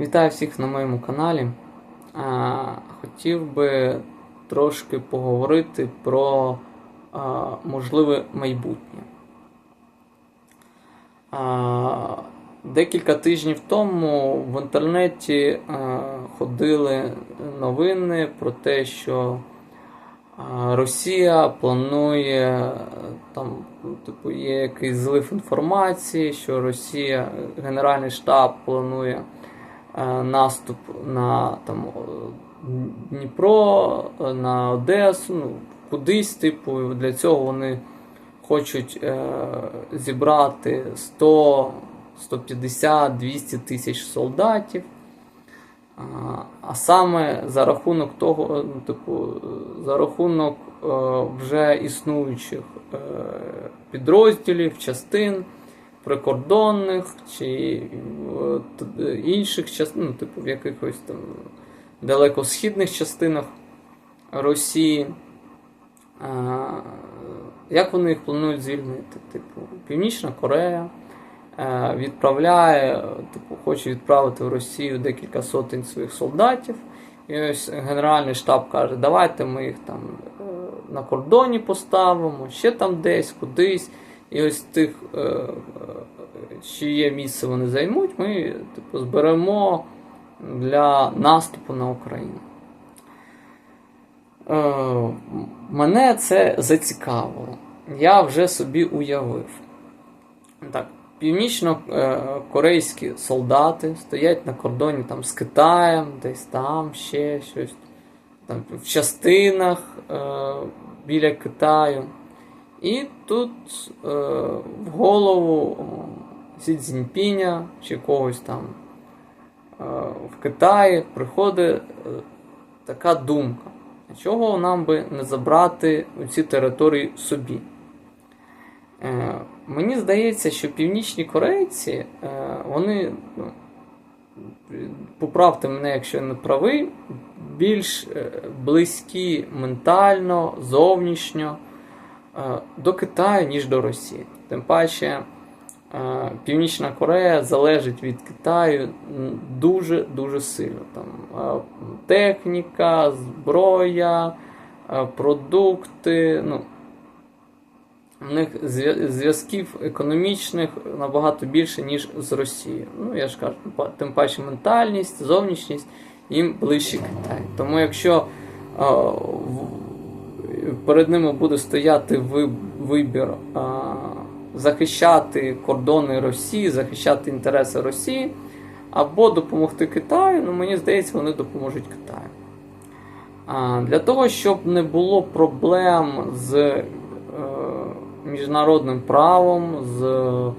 Вітаю всіх на моєму каналі. Хотів би трошки поговорити про можливе майбутнє. Декілька тижнів тому в інтернеті ходили новини про те, що Росія планує там, типу, є якийсь злив інформації, що Росія, Генеральний штаб планує наступ на там, Дніпро, е, на Одесу, ну, кудись, типу, для цього вони хочуть е, зібрати 100, 150, 200 тисяч солдатів. А, саме за рахунок того, ну, типу, за рахунок е, вже існуючих е, підрозділів, частин прикордонних чи е, інших частин, ну, типу в якихось там далекосхідних частинах Росії. А, Як вони їх планують звільнити? Типу, Північна Корея е, відправляє, типу, хоче відправити в Росію декілька сотень своїх солдатів. І ось Генеральний штаб каже, давайте ми їх там е, на кордоні поставимо, ще там десь, кудись. І ось тих, е, е, чиє місце вони займуть, ми типу, зберемо для наступу на Україну. Е, Мене це зацікавило. Я вже собі уявив. Так, північно-корейські солдати стоять на кордоні там, з Китаєм, десь там ще щось. Там, в частинах е, біля Китаю. І тут е, в голову Сі Цзіньпіня чи когось там е, в Китаї приходить е, така думка. Чого нам би не забрати ці території собі? Е, мені здається, що північні корейці, вони, ну, поправте мене, якщо я не правий, більш близькі ментально, зовнішньо до Китаю, ніж до Росії. Тим паче, Північна Корея залежить від Китаю дуже-дуже сильно. Там техніка, зброя, продукти. Ну, у них зв'язків економічних набагато більше, ніж з Росією. Ну, я ж кажу, тим паче ментальність, зовнішність їм ближче Китай. Тому якщо перед ними буде стояти вибір захищати кордони Росії, захищати інтереси Росії, або допомогти Китаю, ну мені здається, вони допоможуть Китаю. А, Для того, щоб не було проблем з е, міжнародним правом, з е,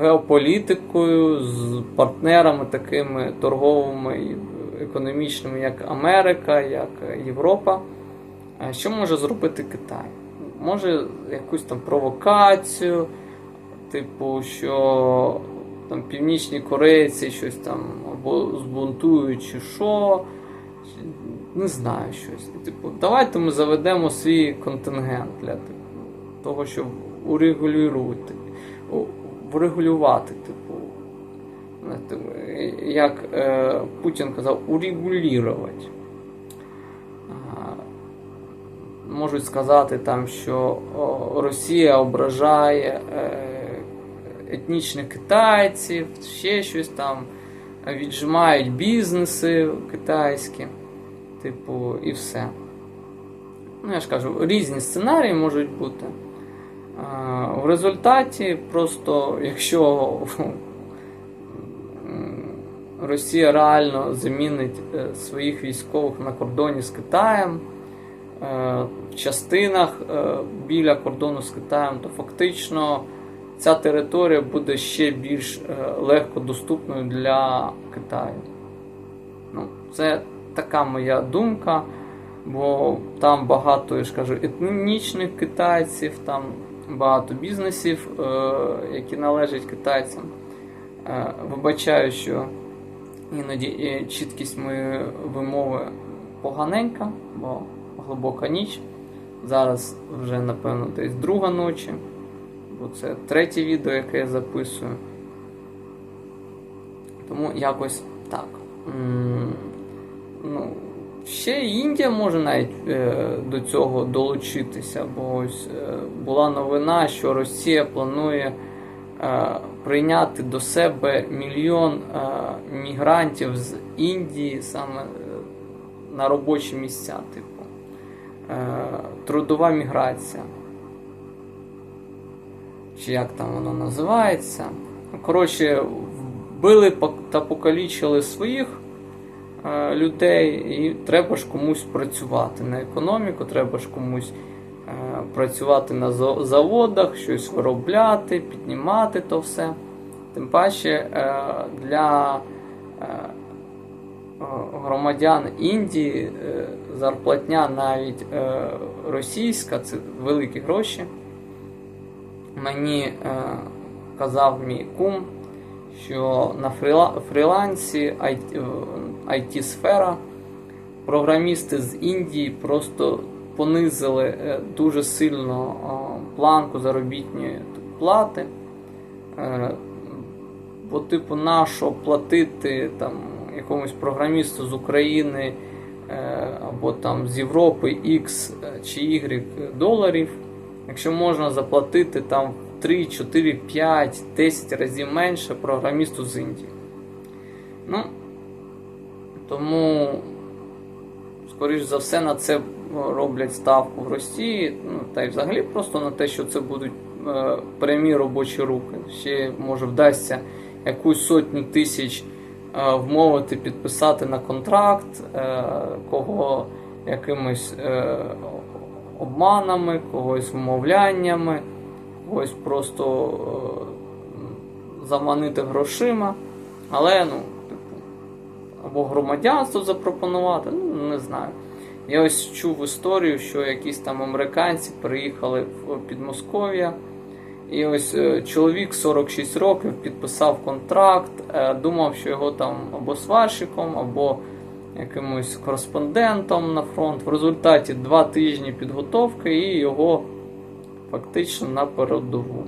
геополітикою, з партнерами такими торговими і економічними, як Америка, як Європа, е, що може зробити Китай? Може якусь там провокацію, типу, що там північні корейці щось там або збунтують, чи що. Не знаю щось. Типу, давайте ми заведемо свій контингент для типу, того, щоб урегулювати, врегулювати, типу, як е, Путін казав, урегулювати. Можуть сказати там, що Росія ображає е, етнічних китайців, ще щось там, віджимають бізнеси китайські, типу, і все. Ну, я ж кажу, різні сценарії можуть бути. В результаті, просто якщо Росія реально замінить е, своїх військових на кордоні з Китаєм, е, частинах е, біля кордону з Китаєм, то фактично ця територія буде ще більш е, легко доступною для Китаю. Ну, це така моя думка, бо там багато, я ж кажу, етнічних китайців, там багато бізнесів, е, які належать китайцям. Е, Вибачаю, що іноді е, чіткість моєї вимови поганенька, бо глибока ніч. Зараз вже, напевно, десь друга ночі, бо це третє відео, яке я записую. Тому якось так. Ну, ще Індія може навіть е, до цього долучитися, бо ось е, була новина, що Росія планує е, прийняти до себе мільйон е, мігрантів з Індії саме е, на робочі місця, типу трудова міграція. Чи як там воно називається? Ну, Коротше, вбили та покалічили своїх е, людей, і треба ж комусь працювати на економіку, треба ж комусь е, працювати на заводах, щось виробляти, піднімати то все. Тим паче е, для е, е, громадян Індії е, зарплатня навіть е, російська, це великі гроші. Мені е, казав мій кум, що на фрілансі it сфера програмісти з Індії просто понизили е, дуже сильно е, планку заробітної плати. Е, Бо, типу, нащо платити там якомусь програмісту з України е, або там з Європи X чи Y доларів, якщо можна заплатити там 3, 4, 5, 10 разів менше програмісту з Індії. Ну, тому, скоріш за все, на це роблять ставку в Росії, ну та й взагалі просто на те, що це будуть е, прямі робочі руки. Ще може вдасться якусь сотню тисяч е, вмовити підписати на контракт, е, кого якимись е, обманами, когось вмовляннями, когось просто е, заманити грошима. Але, ну, типу, або громадянство запропонувати, ну не знаю. Я ось чув історію, що якісь там американці приїхали в Підмосков'я. І ось е, чоловік 46 років підписав контракт, е, думав, що його там або сварщиком, або якимось кореспондентом на фронт. В результаті два тижні підготовки і його фактично на передову.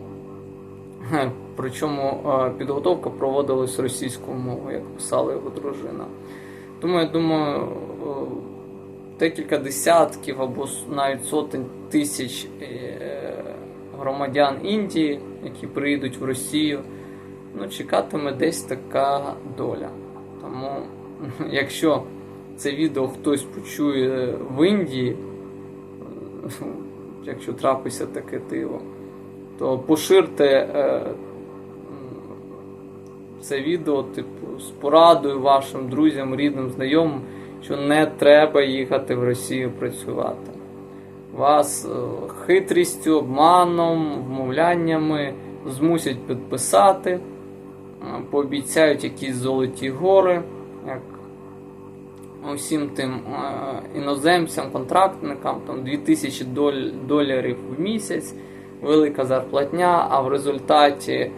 Причому е, підготовка проводилась російською мовою, як писала його дружина. Тому я думаю, декілька десятків або навіть сотень тисяч громадян Індії, які приїдуть в Росію, ну, чекатиме десь така доля. Тому, якщо це відео хтось почує в Індії, якщо трапиться таке диво, то поширте е, це відео, типу, з порадою вашим друзям, рідним, знайомим, що не треба їхати в Росію працювати. Вас е, хитрістю, обманом, вмовляннями змусять підписати, е, пообіцяють якісь золоті гори, як усім тим е, іноземцям, контрактникам, там 2000 доларів в місяць, велика зарплатня, а в результаті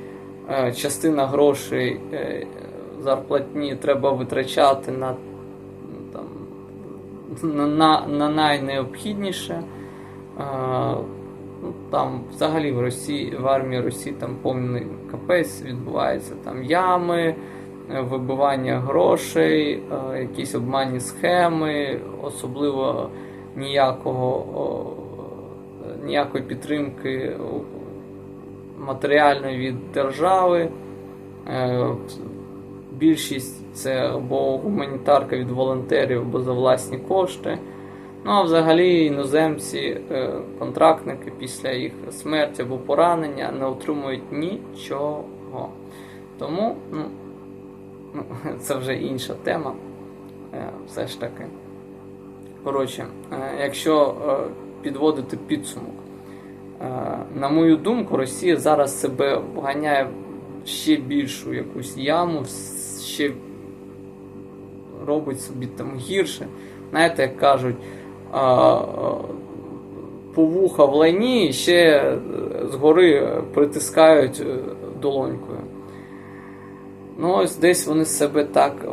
частина грошей зарплатні треба витрачати на, на, на найнеобхідніше. Ну, Там взагалі в Росії, в армії Росії там повний капець відбувається. Там ями, е, вибивання грошей, е, якісь обманні схеми, особливо ніякого, ніякої підтримки матеріальної від держави. Е, Більшість це або гуманітарка від волонтерів, або за власні кошти. Ну а взагалі іноземці, е, контрактники після їх смерті або поранення не отримують нічого. Тому ну, ну, це вже інша тема. Е, Все ж таки. Коротше, е, якщо підводити підсумок, на мою думку, Росія зараз себе вганяє в ще більшу якусь яму, ще робить собі там гірше. Знаєте, як кажуть, а, а, повуха в лайні і ще е, згори притискають е, долонькою. Ну, ось десь вони себе так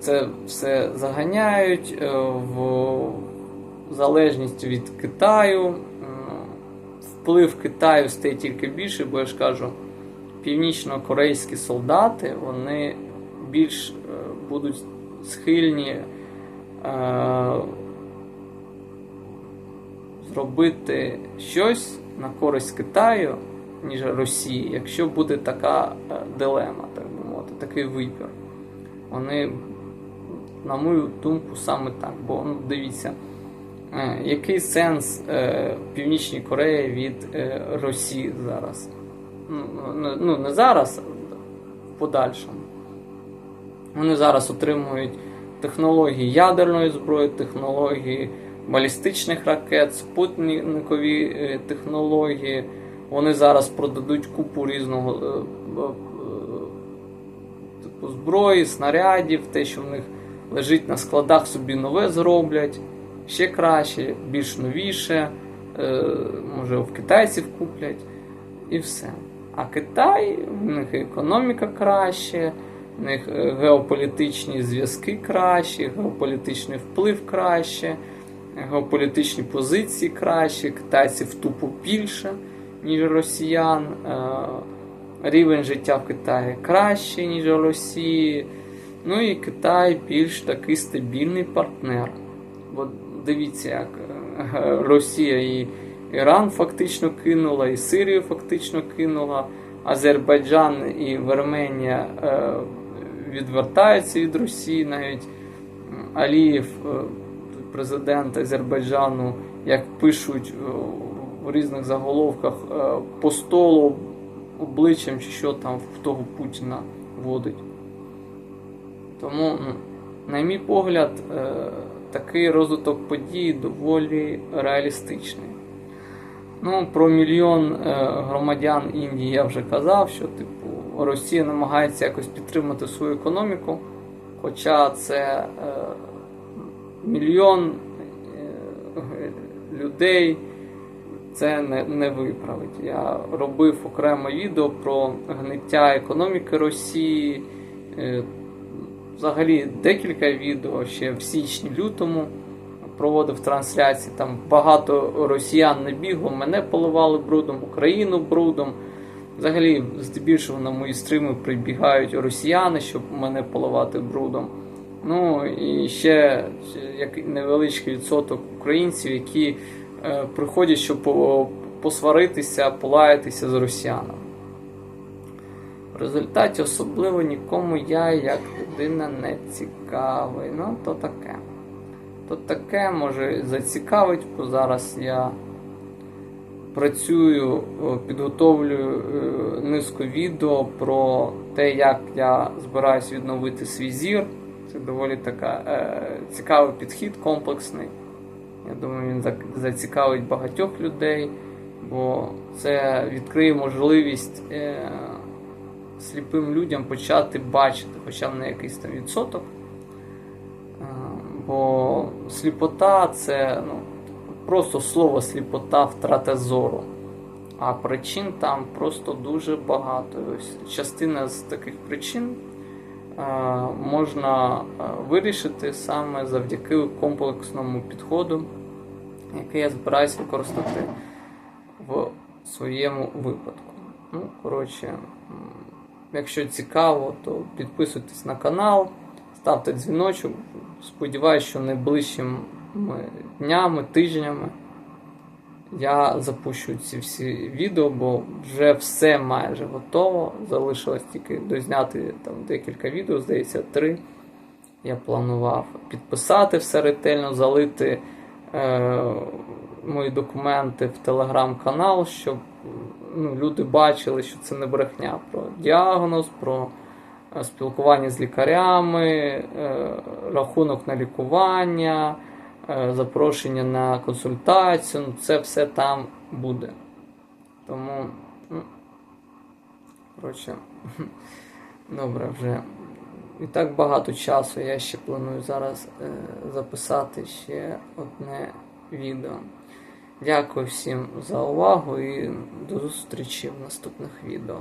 це все заганяють е, в залежність від Китаю. Вплив Китаю стає тільки більше, бо я ж кажу, північно-корейські солдати вони більш будуть схильні зробити щось на користь Китаю, ніж Росії, якщо буде така е, дилема, так би мовити, такий вибір. Вони, на мою думку, саме так. Бо ну, дивіться, е, який сенс е, Північній Кореї від Росії зараз? Ну, ну, ну, не зараз, а в подальшому. Вони зараз отримують технології ядерної зброї, технології балістичних ракет, спутникові е, технології. Вони зараз продадуть купу різного е, е, типу зброї, снарядів, те, що в них лежить на складах, собі нове зроблять. Ще краще, більш новіше, може в китайців куплять і все. А Китай, в них економіка краще, в них геополітичні зв'язки кращі, геополітичний вплив краще, геополітичні позиції краще, китайців тупо більше, ніж росіян. Е, Рівень життя в Китаї кращий, ніж у Росії. Ну і Китай більш такий стабільний партнер. Бо дивіться, як е, Росія і Іран фактично кинула, і Сирію фактично кинула, Азербайджан і Вірменія е, відвертаються від Росії. Навіть е, президент Азербайджану, як пишуть е, в різних заголовках, е, по столу обличчям чи що там в того Путіна водить. Тому, ну, на мій погляд, е, такий розвиток подій доволі реалістичний. Ну, про мільйон громадян Індії я вже казав, що типу, Росія намагається якось підтримати свою економіку, хоча це мільйон е, людей це не, не виправить. Я робив окреме відео про гниття економіки Росії. Е, Взагалі декілька відео ще в січні-лютому проводив трансляції. Там багато росіян не бігло, мене поливали брудом, Україну брудом. Взагалі, здебільшого на мої стріми прибігають росіяни, щоб мене поливати брудом. Ну і ще як невеличкий відсоток українців, які е, приходять, щоб посваритися, полаятися з росіянами. В результаті особливо нікому я як людина не цікавий. Ну, то таке. То таке може зацікавить, бо зараз я працюю, о, підготовлюю е, низку відео про те, як я збираюсь відновити свій зір. Це доволі така е, цікавий підхід, комплексний. Я думаю, він зацікавить багатьох людей, бо це відкриє можливість е, сліпим людям почати бачити, хоча б на якийсь там відсоток. Е, Бо сліпота це ну, просто слово сліпота втрата зору. А причин там просто дуже багато. Ось частина з таких причин можна вирішити саме завдяки комплексному підходу, який я збираюся використати в своєму випадку. Ну, коротше, якщо цікаво, то підписуйтесь на канал, ставте дзвіночок. Сподіваюсь, що найближчими днями, тижнями я запущу ці всі відео, бо вже все майже готово. Залишилось тільки дозняти там декілька відео, здається, три. Я планував підписати все ретельно, залити е, мої документи в телеграм-канал, щоб ну, люди бачили, що це не брехня про діагноз, про е, спілкування з лікарями, е, рахунок на лікування, запрошення на консультацію. Ну, це все там буде. Тому, ну, коротше, добре, вже і так багато часу. Я ще планую зараз е, записати ще одне відео. Дякую всім за увагу і до зустрічі в наступних відео.